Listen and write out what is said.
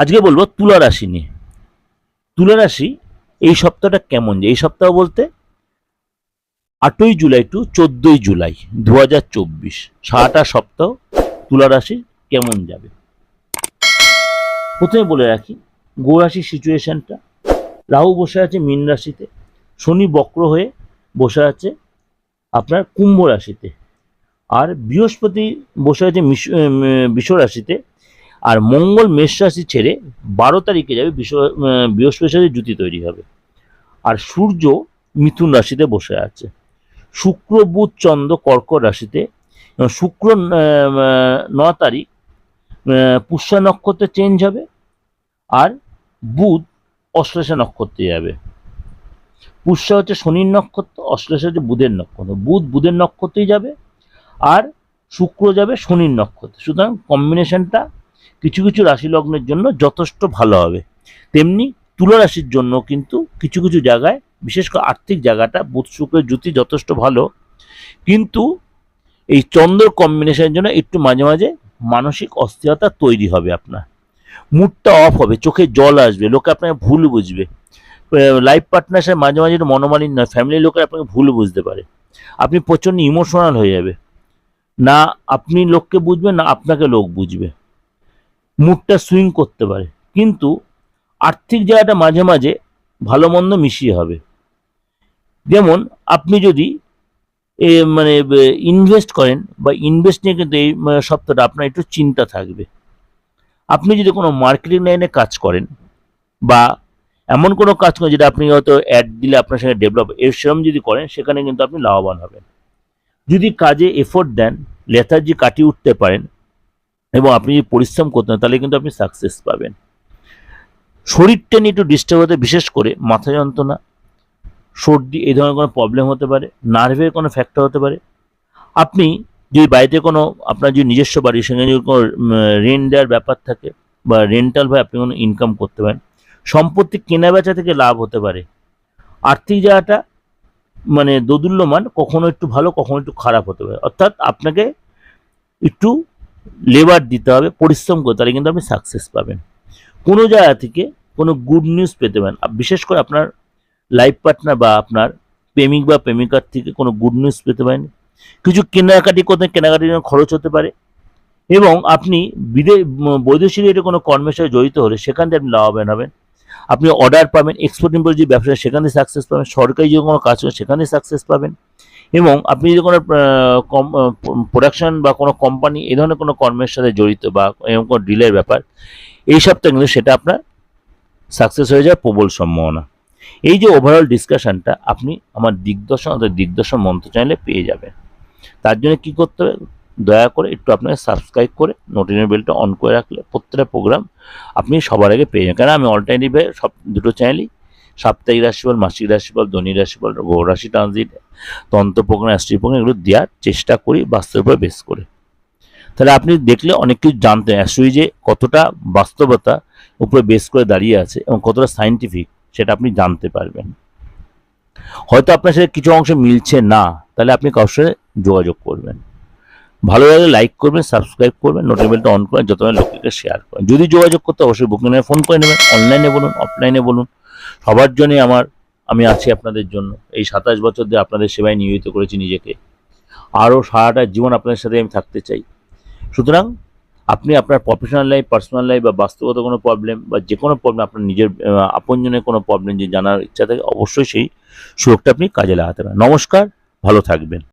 আজকে বলব তুলা রাশি নিয়ে। তুলা রাশি এই সপ্তাহটা কেমন যায় এই সপ্তাহ বলতে আটই জুলাই টু চোদ্দই জুলাই দু হাজার চব্বিশ। সারাটা সপ্তাহ তুলা রাশি কেমন যাবে? প্রথমে বলে রাখি গো রাশির সিচুয়েশনটা রাহু বসে আছে মীন রাশিতে। শনি বক্র হয়ে বসে আছে আপনার কুম্ভ রাশিতে। আর বৃহস্পতি বসে আছে বিষ রাশিতে। আর মঙ্গল মেষ রাশি ছেড়ে বারো তারিখে যাবে বৃহস্পতির সাথে জুতি তৈরি হবে। আর সূর্য মিথুন রাশিতে বসে আছে। শুক্র, বুধ, চন্দ্র, কর্কট রাশিতে। শুক্র ন তারিখ পুষ্যা নক্ষত্রে চেঞ্জ হবে আর বুধ অশ্লেষা নক্ষত্রে যাবে। পুষ্যা হচ্ছে শনির নক্ষত্র অশ্লেষা হচ্ছে বুধের নক্ষত্র। বুধ বুধের নক্ষত্রেই যাবে আর শুক্র যাবে শনির নক্ষত্রে। সুতরাং কম্বিনেশনটা কিছু কিছু রাশি লগ্নের জন্য যথেষ্ট ভালো হবে। তেমনি তুলা রাশির জন্য কিন্তু কিছু কিছু জায়গায়, বিশেষ করে আর্থিক জায়গাটা, বুধ শুক্রের জ্যোতি যথেষ্ট ভালো। কিন্তু এই চন্দ্র কম্বিনেশনের জন্য একটু মাঝে মাঝে মানসিক অস্থিরতা তৈরি হবে আপনার। মুডটা অফ হবে, চোখে জল আসবে, লোকে আপনাকে ভুল বুঝবে। লাইফ পার্টনার সাথে মাঝে মাঝে হয় ফ্যামিলির লোকের আপনাকে ভুল বুঝতে পারে। আপনি প্রচণ্ড ইমোশনাল হয়ে যাবে। না আপনি লোককে বুঝবেন, না আপনাকে লোক বুঝবে। মুডটা সুইং করতে পারে। কিন্তু আর্থিক জায়গাটা মাঝে মাঝে ভালো মন্দ মিশিয়ে হবে। যেমন আপনি যদি এ মানে ইনভেস্ট করেন বা ইনভেস্ট নিয়ে কিন্তু এই মানে, সপ্তাহটা আপনার একটু চিন্তা থাকবে। আপনি যদি কোনো মার্কেটিং লাইনে কাজ করেন বা এমন কোনো কাজ করেন যেটা আপনি হয়তো অ্যাড দিলে আপনার সঙ্গে ডেভেলপ এর সেরম যদি করেন সেখানে কিন্তু আপনি লাভবান হবেন। যদি কাজে এফোর্ট দেন লেথার্জি কাটিয়ে উঠতে পারেন এবং আপনি যদি পরিশ্রম করতে পারেন তাহলে কিন্তু আপনি সাকসেস পাবেন। শরীরটা নিয়ে একটু ডিস্টার্ব হতে, বিশেষ করে মাথা যন্ত্রণা, সর্দি, এই ধরনের কোনো প্রবলেম হতে পারে নার্ভের কোনো ফ্যাক্টর হতে পারে। আপনি যদি বাড়িতে কোনো, আপনার যদি নিজস্ব বাড়ির সঙ্গে যদি কোনো রেন্ট দেওয়ার ব্যাপার থাকে বা রেন্টাল ভাবে আপনি কোনো ইনকাম করতে পারেন, সম্পত্তি কেনা বেচা থেকে লাভ হতে পারে। আর্থিক জায়গাটা মানে দোদুল্যমান, কখনো একটু ভালো, কখনো একটু খারাপ হতে পারে। অর্থাৎ আপনাকে একটু লেবার দিতে হবে, পরিশ্রম করতে তাহলে কিন্তু আপনি সাকসেস পাবেন। কোনো জায়গা থেকে কোনো গুড নিউজ পেতে পারেন। বিশেষ করে আপনার লাইফ পার্টনার বা আপনার প্রেমিক বা প্রেমিকার থেকে কোনো গুড নিউজ পেতে পারেন। কিছু কেনাকাটি করতে কেনাকাটির জন্য খরচ হতে পারে। এবং আপনি বিদে, ম- বৈদেশিক রেটে কোনো কর্মের সাথে জড়িত হলে সেখান থেকে আপনি লাভবান হবেন। আপনি অর্ডার পাবেন এক্সপোর্ট ইম্পোর্ট যে ব্যবসা সেখানে সাকসেস পাবেন। সরকারি যে কোনো কাজ করে সেখানে সাকসেস পাবেন। এবং আপনি যদি কোনো প্রোডাকশন বা কোনো কোম্পানি এই ধরনের কোনো কর্মের সাথে জড়িত বা এরকম কোনো ডিলের ব্যাপার, এই সপ্তাহে কিন্তু সেটা আপনার সাকসেস হয়ে যাওয়ার প্রবল সম্ভাবনা। এই যে ওভারঅল ডিসকাশনটা আপনি আমার দিগদর্শন অর্থাৎ দিগদর্শন মন্ত্র চ্যানেলে পেয়ে যাবেন। তার জন্য কি করতে হবে? দয়া করে একটু আপনাকে সাবস্ক্রাইব করে নোটিফিকেশন বেলটা অন করে রাখলে প্রত্যেকটা প্রোগ্রাম আপনি সবার আগে পেয়ে যাবেন। কারণ আমি অল্টারনেটিভে সব দুটো চ্যানেলই সাপ্তাহিক রাশিফল, মাসিক রাশিফল দৈনিক রাশিফল, গ্রহ রাশি ট্রানজিট তন্ত্র প্রোগ্রাম অ্যাস্ট্রি প্রোগ্রাম এগুলো দেওয়ার চেষ্টা করি, বাস্তবের উপর বেস করে। তাহলে আপনি দেখলে অনেক কিছু জানতেন অ্যাস্ট্রোই যে কতটা বাস্তবতা উপরে বেস করে দাঁড়িয়ে আছে এবং কতটা সাইন্টিফিক সেটা আপনি জানতে পারবেন। হয়তো আপনার সাথে কিছু অংশ মিলছে না, তাহলে আপনি কারোর সাথে যোগাযোগ করবেন। ভালো লাগলে লাইক করবেন সাবস্ক্রাইব করবেন নোটিফিকেশনটা অন করেন যত লোককে শেয়ার করেন যদি যোগাযোগ করতে অবশ্যই বুকিং ফোন করে নেবেন অনলাইনে বলুন অফলাইনে বলুন। সবার জন্যই আমার, আমি আছি আপনাদের জন্য। এই সাতাশ বছর ধরে আপনাদের সেবায় নিয়োজিত করেছি নিজেকে। আরও সারাটা জীবন আপনাদের সাথে আমি থাকতে চাই। সুতরাং আপনি আপনার প্রফেশনাল লাইফ পার্সোনাল লাইফ বা বাস্তবগত কোনো প্রবলেম বা যে কোনো প্রবলেম আপনার নিজের আপনজনের কোনো প্রবলেম যে জানার ইচ্ছা থাকে, অবশ্যই সেই সুযোগটা আপনি কাজে লাগাতে পারেন। নমস্কার, ভালো থাকবেন।